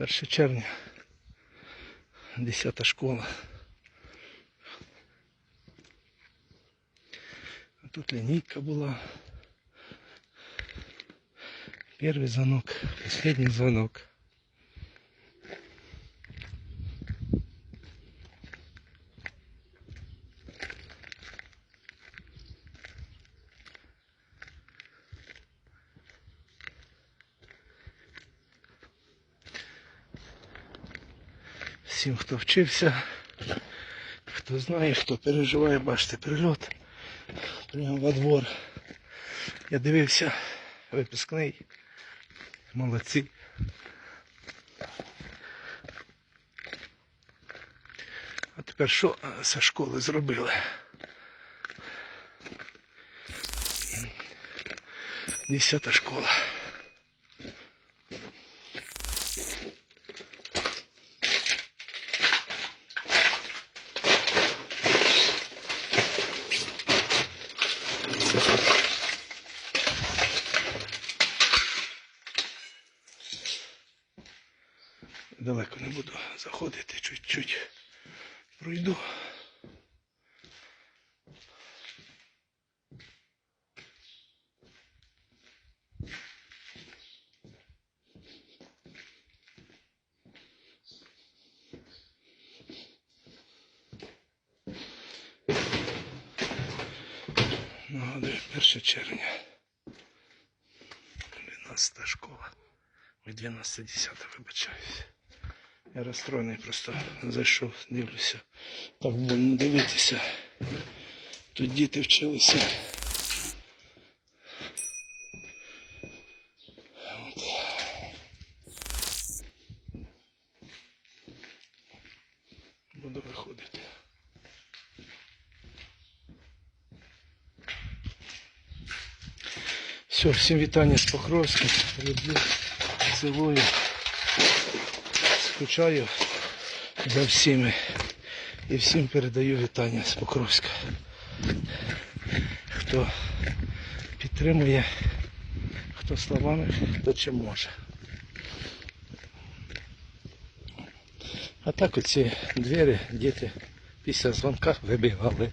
1 червня, 10 школа. Тут лінійка була. Первый звонок, последний звонок. Всім, хто вчився, хто знає, хто переживає, бачите, прильот. Прямо во двор. Я дивився випускний. Молодці. А тепер що зі школи зробили? Десята школа. Далеко не буду заходити, чуть-чуть пройду. Нагадую, 1 червня. 12 школа. Ой, 12 10 вибачаюсь. Я розстроєний, просто зайшов, дивлюся. Так больно дивитися. Тут діти вчилися. Буду виходити. Все, всім вітання з Покровська. Люблю, цілую. Скучаю за всіми. І всім передаю вітання з Покровська. Хто підтримує, хто словами, хто чим може. А так оці двері діти після дзвонка вибігали.